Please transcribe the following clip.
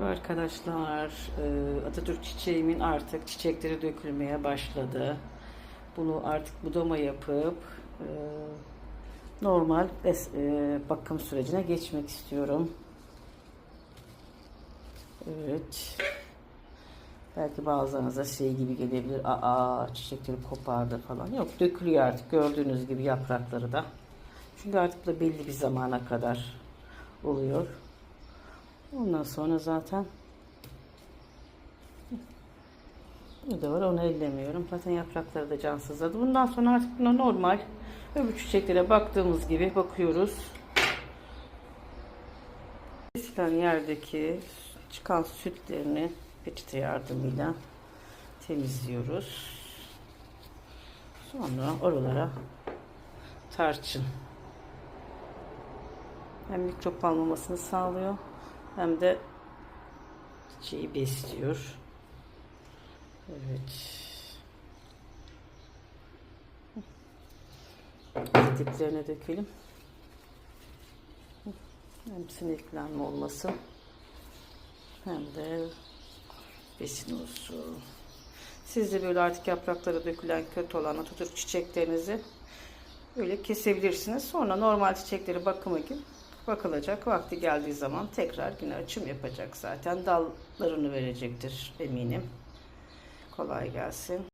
Merhaba arkadaşlar. Ee, Atatürk çiçeğimin artık çiçekleri dökülmeye başladı. Bunu artık budama yapıp e, normal e, bakım sürecine geçmek istiyorum. Evet. Belki bazılarınıza şey gibi gelebilir. Aa çiçekleri kopardı falan. Yok dökülüyor artık gördüğünüz gibi yaprakları da. Çünkü artık da belli bir zamana kadar oluyor. Ondan sonra zaten bu da var onu ellemiyorum. Zaten yaprakları da cansızladı. Bundan sonra artık buna normal öbür çiçeklere baktığımız gibi bakıyoruz. Kesilen yerdeki çıkan sütlerini peçete yardımıyla temizliyoruz. Sonra oralara tarçın hem mikrop almamasını sağlıyor hem de çiçeği besliyor. Evet. Diplerine dökelim. Hem sineklenme olmasın hem de besin olsun. Siz de böyle artık yaprakları dökülen kötü olan Atatürk çiçeklerinizi öyle kesebilirsiniz. Sonra normal çiçekleri bakımı gibi bakılacak. Vakti geldiği zaman tekrar yine açım yapacak zaten. Dallarını verecektir eminim. Kolay gelsin.